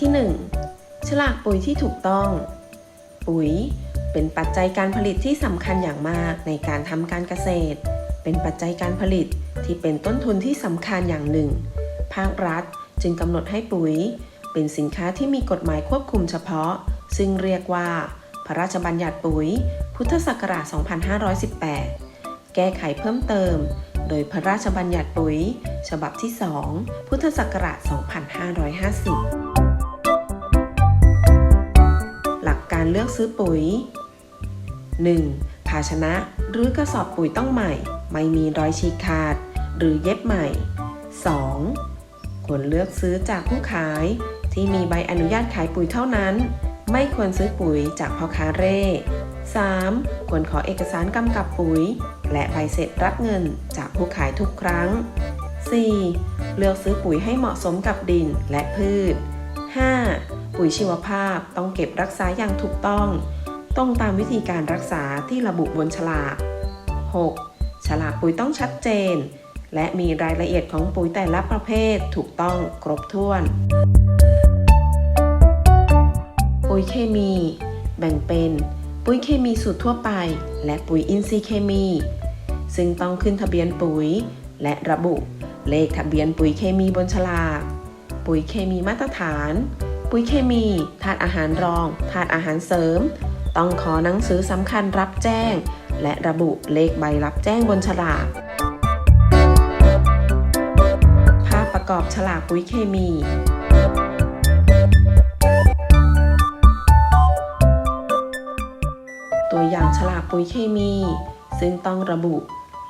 ที่ 1 ฉลากปุ๋ยที่ถูกต้อง ปุ๋ย เป็นปัจจัยการผลิตที่สำคัญอย่างมากในการทำการเกษตร เป็นปัจจัยการผลิตที่เป็นต้นทุนที่สำคัญอย่างหนึ่ง ภาครัฐจึงกำหนดให้ปุ๋ย เป็นสินค้าที่มีกฎหมายควบคุมเฉพาะ ซึ่งเรียกว่า พระราชบัญญัติปุ๋ย พุทธศักราช 2518 แก้ไขเพิ่มเติม โดยพระราชบัญญัติปุ๋ย ฉบับที่ 2 พุทธศักราช 2550 เลือกซื้อปุ๋ย 1. ภาชนะหรือกระสอบปุ๋ยต้องใหม่ ไม่มีรอยฉีกขาด หรือเย็บใหม่ 2. ควรเลือกซื้อจากผู้ขายที่มีใบอนุญาตขายปุ๋ยเท่านั้น ไม่ควรซื้อปุ๋ยจากพ่อค้าเร่ 3. ควรขอเอกสารกำกับปุ๋ย และใบเสร็จรับเงินจากผู้ขายทุกครั้ง 4. เลือกซื้อปุ๋ยให้เหมาะสมกับดินและพืช 5. ปุ๋ยชีวภาพต้องเก็บรักษาอย่างถูกต้อง ต้องตามวิธีการรักษาที่ระบุบนฉลาก 6. ฉลากปุ๋ยต้องชัดเจน และมีรายละเอียดของปุ๋ยแต่ละประเภทถูกต้องครบถ้วน ปุ๋ยเคมี แบ่งเป็น ปุ๋ยเคมีสูตรทั่วไป และปุ๋ยอินทรีย์เคมี ซึ่งต้องขึ้นทะเบียนปุ๋ย และระบุ เลขทะเบียนปุ๋ยเคมีบนฉลาก ปุ๋ยเคมีมาตรฐาน ปุ๋ยเคมีธาตุอาหารรองธาตุอาหารเสริม ต้องขอหนังสือสำคัญรับแจ้ง และระบุเลขใบรับแจ้งบนฉลากภาพประกอบฉลากปุ๋ยเคมีตัวอย่างฉลากปุ๋ยเคมี ซึ่งต้องระบุ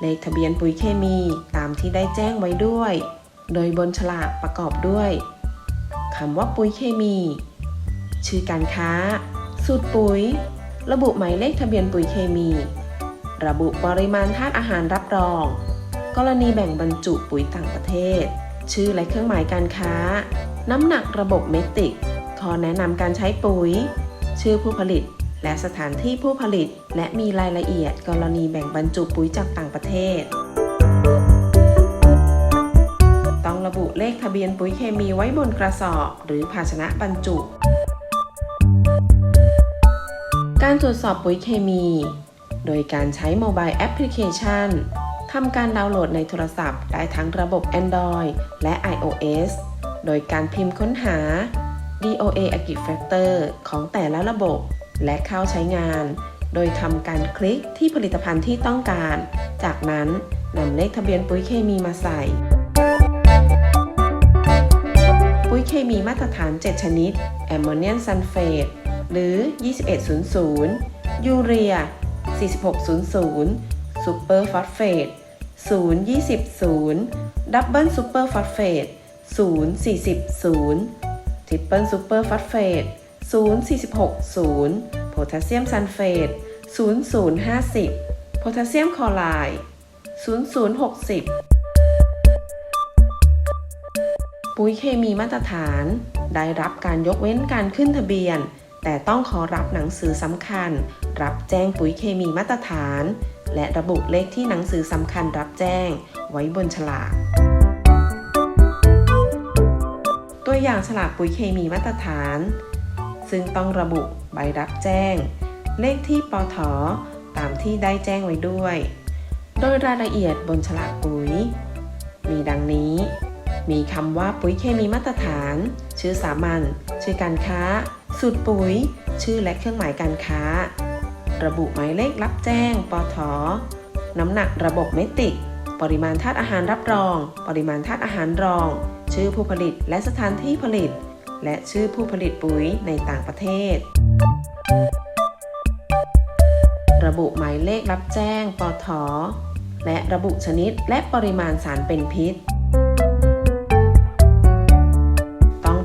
เลขทะเบียนปุ๋ยเคมีตามที่ได้แจ้งไว้ด้วย โดยบนฉลากประกอบด้วย คำว่าปุ๋ยเคมี ชื่อการค้า สูตรปุ๋ย ระบุหมายเลขทะเบียนปุ๋ยเคมี ระบุปริมาณธาตุอาหารรับรอง กรณีแบ่งบรรจุปุ๋ยต่างประเทศ ชื่อและเครื่องหมายการค้า น้ำหนักระบบเมติกข้อแนะนำการใช้ปุ๋ย ชื่อผู้ผลิตและสถานที่ผู้ผลิตและมีรายละเอียดกรณีแบ่งบรรจุปุ๋ยจากต่างประเทศ บุเลขทะเบียนปุ๋ยเคมีไว้บนกระสอบหรือภาชนะบรรจุ การตรวจสอบปุ๋ยเคมี โดยการใช้โมบายแอปพลิเคชันทำการดาวน์โหลดในโทรศัพท์ได้ทั้งระบบ Android และ iOS โดยการพิมพ์ค้นหา DOA Agri-Factor ของแต่ละระบบและเข้าใช้งาน โดยทำการคลิกที่ผลิตภัณฑ์ที่ต้องการ จากนั้นนำเลขทะเบียนปุ๋ยเคมีมาใส่ ยเคมีมาตรฐาน 7 ชนิด แอมโมเนียมซัลเฟต หรือ 2100 ยูเรีย 4600 ซูเปอร์ฟอสเฟต 020 ดับเบิลซูเปอร์ฟอสเฟต 040 ทริปเปิลซูเปอร์ฟอสเฟต 046โพแทสเซียมซัลเฟต 0050 โพแทสเซียมคลอไรด์0060 ปุ๋ยเคมีมาตรฐาน ได้รับการยกเว้นการขึ้นทะเบียน แต่ต้องขอรับหนังสือสำคัญ รับแจ้งปุ๋ยเคมีมาตรฐาน และระบุเลขที่หนังสือสำคัญรับแจ้ง ไว้บนฉลาก ตัวอย่างฉลากปุ๋ยเคมีมาตรฐาน ซึ่งต้องระบุใบรับแจ้ง เลขที่ปอทตามที่ได้แจ้งไว้ด้วย โดยรายละเอียดบนฉลากปุ๋ย มีดังนี้ มีคำว่าปุ๋ยเคมีมาตรฐาน ชื่อสามัญ ชื่อการค้า สูตรปุ๋ย ชื่อและเครื่องหมายการค้า ระบุหมายเลขรับแจ้ง ปท น้ำหนักระบบเมตริก ปริมาณธาตุอาหารรับรอง ปริมาณธาตุอาหารรอง ชื่อผู้ผลิตและสถานที่ผลิต และชื่อผู้ผลิตปุ๋ยในต่างประเทศ ระบุหมายเลขรับแจ้ง ปท และระบุชนิดและปริมาณสารเป็นพิษ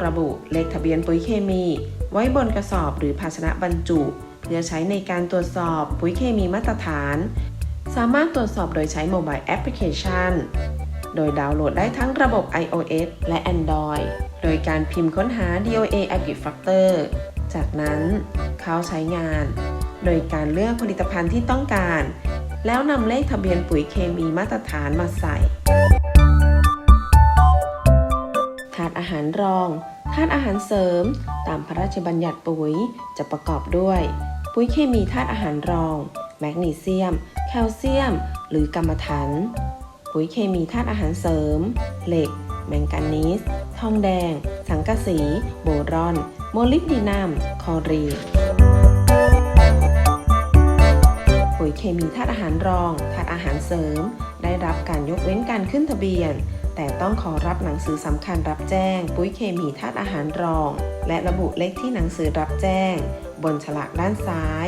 ระบุเลขทะเบียนปุ๋ยเคมี ไว้บนกระสอบหรือภาชนะบรรจุ เพื่อใช้ในการตรวจสอบปุ๋ยเคมีมาตรฐาน สามารถตรวจสอบโดยใช้โมบายแอปพลิเคชัน โดยดาวน์โหลดได้ทั้งระบบ iOS และ Android โดยการพิมพ์ค้นหา DOA Agri-Factor จากนั้นเข้าใช้งาน โดยการเลือกผลิตภัณฑ์ที่ต้องการ แล้วนำเลขทะเบียนปุ๋ยเคมีมาตรฐานมาใส่ถาดอาหารรอง ธาตุอาหารเสริม ตามพระราชบัญญัติปุ๋ยจะประกอบด้วย ปุ๋ยเคมีธาตุอาหารรอง แมกนีเซียม แคลเซียม หรือกรรมฐานปุ๋ยเคมีธาตุอาหารเสริม เหล็ก แมงกานีส ทองแดง สังกะสี โบรอน โมลิบดีนัม คอรีปุ๋ยเคมีธาตุอาหารรองธาตุอาหารเสริม ได้รับการยกเว้นการขึ้นทะเบียน แต่ต้องขอรับหนังสือสำคัญรับแจ้ง ปุ๋ยเคมีธาตุอาหารรอง และระบุเลขที่หนังสือรับแจ้ง บนฉลากด้านซ้าย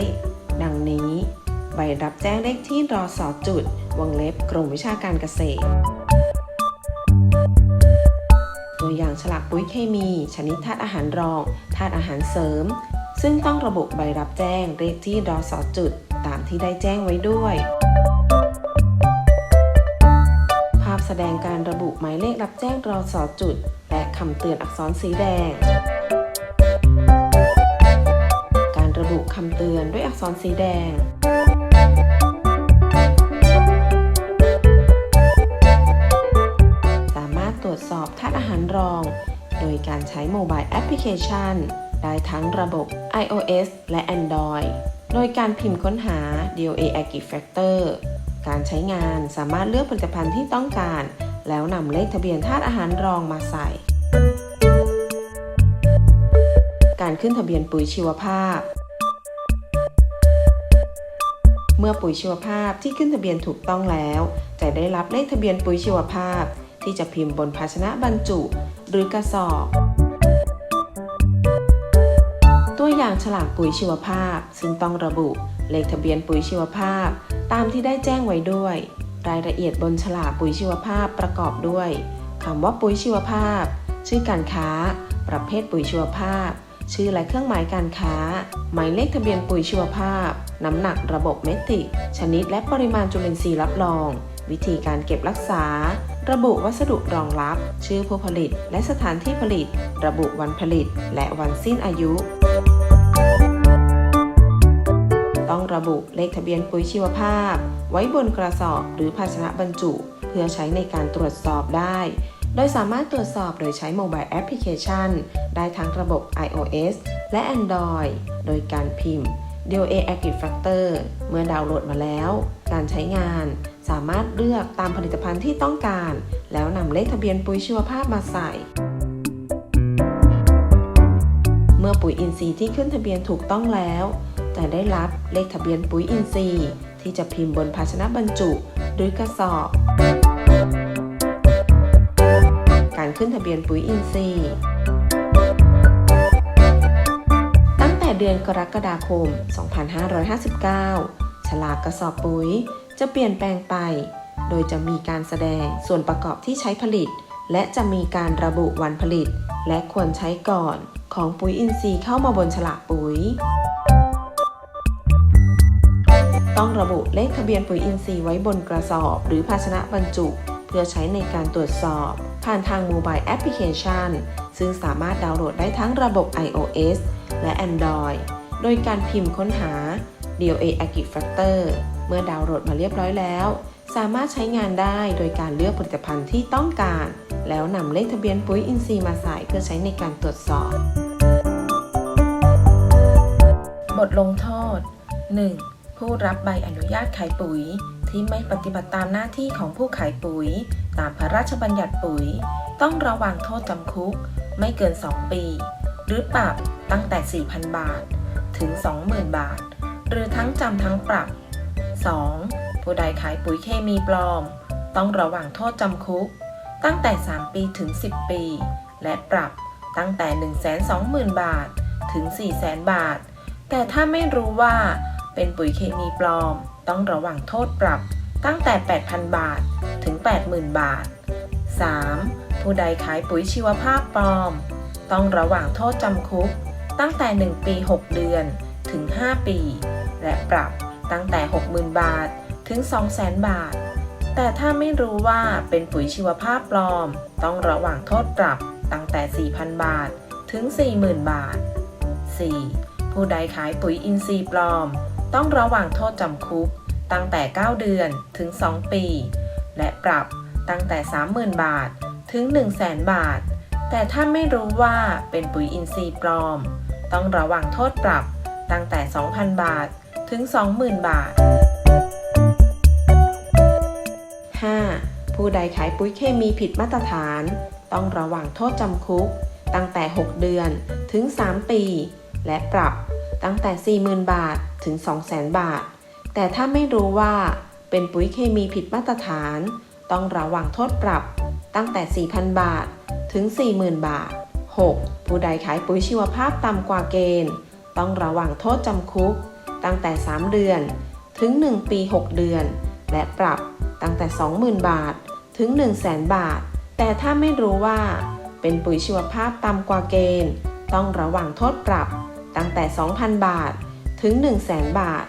ดังนี้ ใบรับแจ้งเลขที่รอสอจุด วงเล็บกรมวิชาการเกษตร ตัวอย่างฉลากปุ๋ยเคมี ชนิดธาตุอาหารรองธาตุอาหารเสริม ซึ่งต้องระบุใบรับแจ้งเลขที่รอสอจุด ตามที่ได้แจ้งไว้ด้วย ดงการระบุหมายเลขรับแจ้งรอสอจุด และคำเตือนอักษรสีแดง การระบุคำเตือนด้วยอักษรสีแดงสามารถตรวจสอบธาตุอาหารรอง โดยการใช้โมบายแอปพลิเคชัน ได้ทั้งระบบ iOS และ Android โดยการพิมพ์ค้นหา DOA Agri Factor การใช้งานสามารถเลือกผลิตภัณฑ์ที่ต้องการ แล้วนำเลขทะเบียนธาตุอาหารรองมาใส่ การขึ้นทะเบียนปุ๋ยชีวภาพ เมื่อปุ๋ยชีวภาพที่ขึ้นทะเบียนถูกต้องแล้ว จะได้รับเลขทะเบียนปุ๋ยชีวภาพ ที่จะพิมพ์บนภาชนะบรรจุ หรือกระสอบ ตัวอย่างฉลากปุ๋ยชีวภาพ ซึ่งต้องระบุเลขทะเบียนปุ๋ยชีวภาพ ตามที่ได้แจ้งไว้ด้วย รายละเอียดบนฉลากปุ๋ยชีวภาพประกอบด้วยคำว่าปุ๋ยชีวภาพ ชื่อการค้า ประเภทปุ๋ยชีวภาพ ชื่อและเครื่องหมายการค้า หมายเลขทะเบียนปุ๋ยชีวภาพ น้ำหนักระบบเมติก ชนิดและปริมาณจุลินทรีย์รับรอง วิธีการเก็บรักษา ระบุวัสดุรองรับ ชื่อผู้ผลิต และสถานที่ผลิต ระบุวันผลิต และวันสิ้นอายุ ต้องระบุเลขทะเบียนปุ๋ยชีวภาพ ไว้บนกระสอบหรือภาชนะบรรจุ เพื่อใช้ในการตรวจสอบได้ โดยสามารถตรวจสอบโดยใช้โมบายแอปพลิเคชัน ได้ทั้งระบบ iOS และ Android โดยการพิมพ์ DOA Agri Factor เมื่อดาวน์โหลดมาแล้ว การใช้งานสามารถเลือกตามผลิตภัณฑ์ที่ต้องการ แล้วนำเลขทะเบียนปุ๋ยชีวภาพมาใส่ เมื่อปุ๋ยอินทรีย์ที่ขึ้นทะเบียนถูกต้องแล้ว จะได้รับเลขทะเบียนปุ๋ยอินทรีย์ ที่จะพิมพ์บนภาชนะบรรจุหรือกระสอบ การขึ้นทะเบียนปุ๋ยอินทรีย์ ตั้งแต่เดือนกรกฎาคม 2559 ฉลากกระสอบปุ๋ยจะเปลี่ยนแปลงไป โดยจะมีการแสดงส่วนประกอบที่ใช้ผลิต และจะมีการระบุวันผลิต และควรใช้ก่อนของปุ๋ยอินทรีย์เข้ามาบนฉลากปุ๋ย ต้องระบุเลขทะเบียนปุ๋ยอินทรีย์ไว้บนกระสอบ หรือภาชนะบรรจุ เพื่อใช้ในการตรวจสอบ ผ่านทางโมบายแอปพลิเคชัน ซึ่งสามารถดาวน์โหลดได้ทั้งระบบ iOS และ Android โดยการพิมพ์ค้นหา DOA Agri Factor เมื่อดาวน์โหลดมาเรียบร้อยแล้ว สามารถใช้งานได้โดยการเลือกผลิตภัณฑ์ที่ต้องการ แล้วนำเลขทะเบียนปุ๋ยอินทรีย์มาใส่เพื่อใช้ในการตรวจสอบ บทลงโทษ 1. ผู้รับใบอนุญาตขายปุ๋ย ที่ไม่ปฏิบัติตามหน้าที่ของผู้ขายปุ๋ย ตามพระราชบัญญัติปุ๋ย ต้องระวังโทษจำคุก ไม่เกิน 2 ปี หรือปรับตั้งแต่ 4,000 บาท ถึง 20,000 บาท หรือทั้งจำทั้งปรับ 2. ผู้ใดขายปุ๋ยเคมีปลอม ต้องระวังโทษจำคุก ตั้งแต่ 3 ปีถึง 10 ปี และปรับตั้งแต่ 120,000 บาท ถึง 400,000 บาท แต่ถ้าไม่รู้ว่า เป็นปุ๋ยเคมีปลอม ต้องระวังโทษปรับตั้งแต่ 8,000 บาทถึง 80,000 บาท 3. ผู้ใดขายปุ๋ยชีวภาพปลอม ต้องระวังโทษจำคุก ตั้งแต่ 1 ปี 6 เดือนถึง 5 ปี และปรับตั้งแต่ 60,000 บาทถึง 200,000 บาท แต่ถ้าไม่รู้ว่าเป็นปุ๋ยชีวภาพปลอม ต้องระวังโทษปรับตั้งแต่ 4,000 บาทถึง 40,000 บาท 4. ผู้ใดขายปุ๋ยอินทรีย์ปลอม ต้องระวังโทษจำคุก ตั้งแต่ 9 เดือนถึง 2 ปี และปรับตั้งแต่ 30,000 บาทถึง 100,000 บาท แต่ถ้าไม่รู้ว่าเป็นปุ๋ยอินทรีย์ปลอม ต้องระวังโทษปรับตั้งแต่ 2,000 บาทถึง 20,000 บาท 5. ผู้ใดขายปุ๋ยเคมีผิดมาตรฐาน ต้องระวังโทษจำคุก ตั้งแต่ 6 เดือนถึง 3 ปี และปรับ ตั้งแต่ 40,000 บาทถึง 200,000 บาท แต่ถ้าไม่รู้ว่าเป็นปุ๋ยเคมีผิดมาตรฐาน ต้องระวังโทษปรับตั้งแต่ 4,000 บาทถึง 40,000 บาท 6. ผู้ใดขายปุ๋ยชีวภาพต่ำกว่าเกณฑ์ ต้องระวังโทษจำคุก ตั้งแต่ 3 เดือน ถึง 1 ปี 6 เดือน และปรับตั้งแต่ 20,000 บาทถึง 100,000 บาท แต่ถ้าไม่รู้ว่าเป็นปุ๋ยชีวภาพต่ำกว่าเกณฑ์ ต้องระวังโทษปรับ ตั้งแต่ 2,000 บาท ถึง 100,000 บาท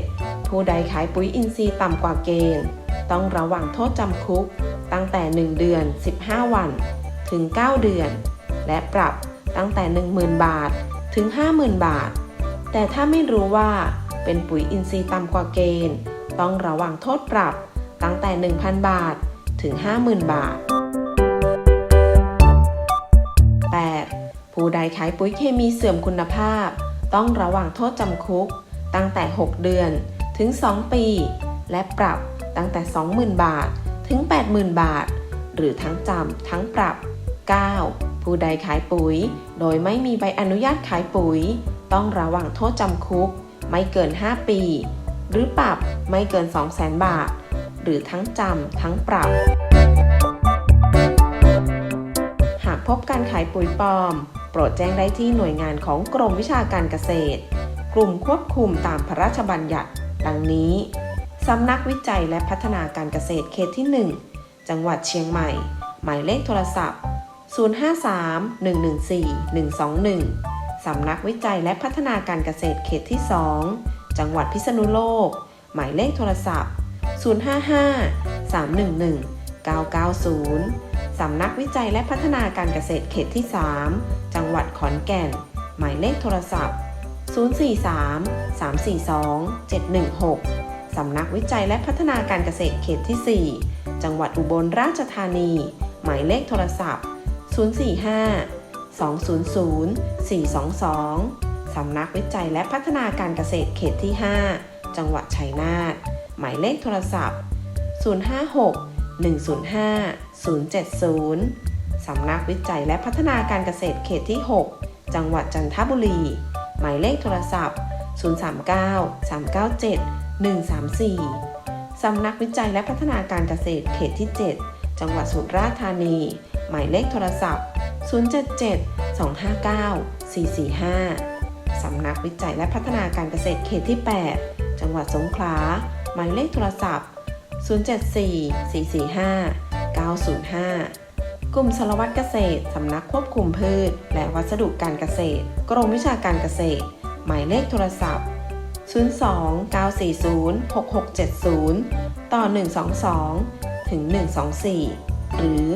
7. ผู้ใดขายปุ๋ยอินทรีย์ต่ำกว่าเกณฑ์ ต้องระวังโทษจำคุก ตั้งแต่ 1 เดือน 15 วัน ถึง 9 เดือน และปรับตั้งแต่ 10,000 บาท ถึง 50,000 บาท แต่ถ้าไม่รู้ว่าเป็นปุ๋ยอินทรีย์ต่ำกว่าเกณฑ์ ต้องระวังโทษปรับตั้งแต่ 1,000 บาท ถึง 50,000 บาท ผู้ใดขายปุ๋ยเคมีเสื่อมคุณภาพ ต้องระวังโทษจำคุก ตั้งแต่ 6 เดือนถึง 2 ปี และปรับตั้งแต่ 20,000 บาทถึง 80,000 บาท หรือทั้งจำทั้งปรับ 9. ผู้ใดขายปุ๋ย โดยไม่มีใบอนุญาตขายปุ๋ย ต้องระวังโทษจำคุก ไม่เกิน 5 ปี หรือปรับไม่เกิน 200,000 บาท หรือทั้งจำทั้งปรับ หากพบการขายปุ๋ยปลอม โปรดแจ้งได้ที่หน่วยงานของกรมวิชาการเกษตร กลุ่มควบคุมตามพระราชบัญญัติ ดังนี้สำนักวิจัยและพัฒนาการเกษตรเขตที่ 1 จังหวัดเชียงใหม่ หมายเลขโทรศัพท์ 053-114-121 สำนักวิจัยและพัฒนาการเกษตรเขตที่ 2 จังหวัดพิษณุโลก หมายเลขโทรศัพท์ 055311 990 สำนักวิจัยและพัฒนาการเกษตรเขตที่ 3 จังหวัดขอนแก่น หมายเลขโทรศัพท์ 043-342-716 สำนักวิจัยและพัฒนาการเกษตรเขตที่ 4 จังหวัดอุบลราชธานี หมายเลขโทรศัพท์ 045-200-422 สำนักวิจัยและพัฒนาการเกษตรเขตที่ 5 จังหวัดชัยนาท หมายเลขโทรศัพท์ 105 070 สำนักวิจัยและพัฒนาการเกษตรเขตที่ 6 จังหวัดจันทบุรี หมายเลขโทรศัพท์ 039-397-134 สำนักวิจัยและพัฒนาการเกษตรเขตที่ 7 จังหวัดสุราษฎร์ธานี หมายเลขโทรศัพท์ 077-259-445 สำนักวิจัยและพัฒนาการเกษตรเขตที่ 8 จังหวัดสงขลา หมายเลขโทรศัพท์ 074 445 905 กลุ่มสารวัตรเกษตร สำนักควบคุมพืช และวัสดุการเกษตร กรมวิชาการเกษตร หมายเลขโทรศัพท์ 02 940 6670 ต่อ 122 ถึง 124 หรือ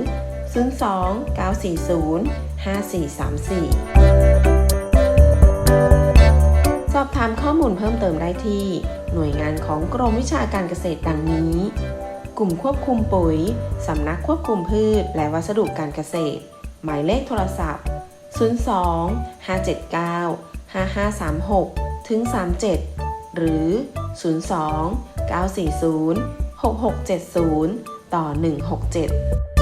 02 940 5434 ถามข้อมูลเพิ่มเติมได้ที่ หน่วยงานของกรมวิชาการเกษตรดังนี้ กลุ่มควบคุมปุ๋ย สำนักควบคุมพืช และวัสดุการเกษตร หมายเลขโทรศัพท์ 02 579 5536 ถึง 37 หรือ 02 940 6670 ต่อ 167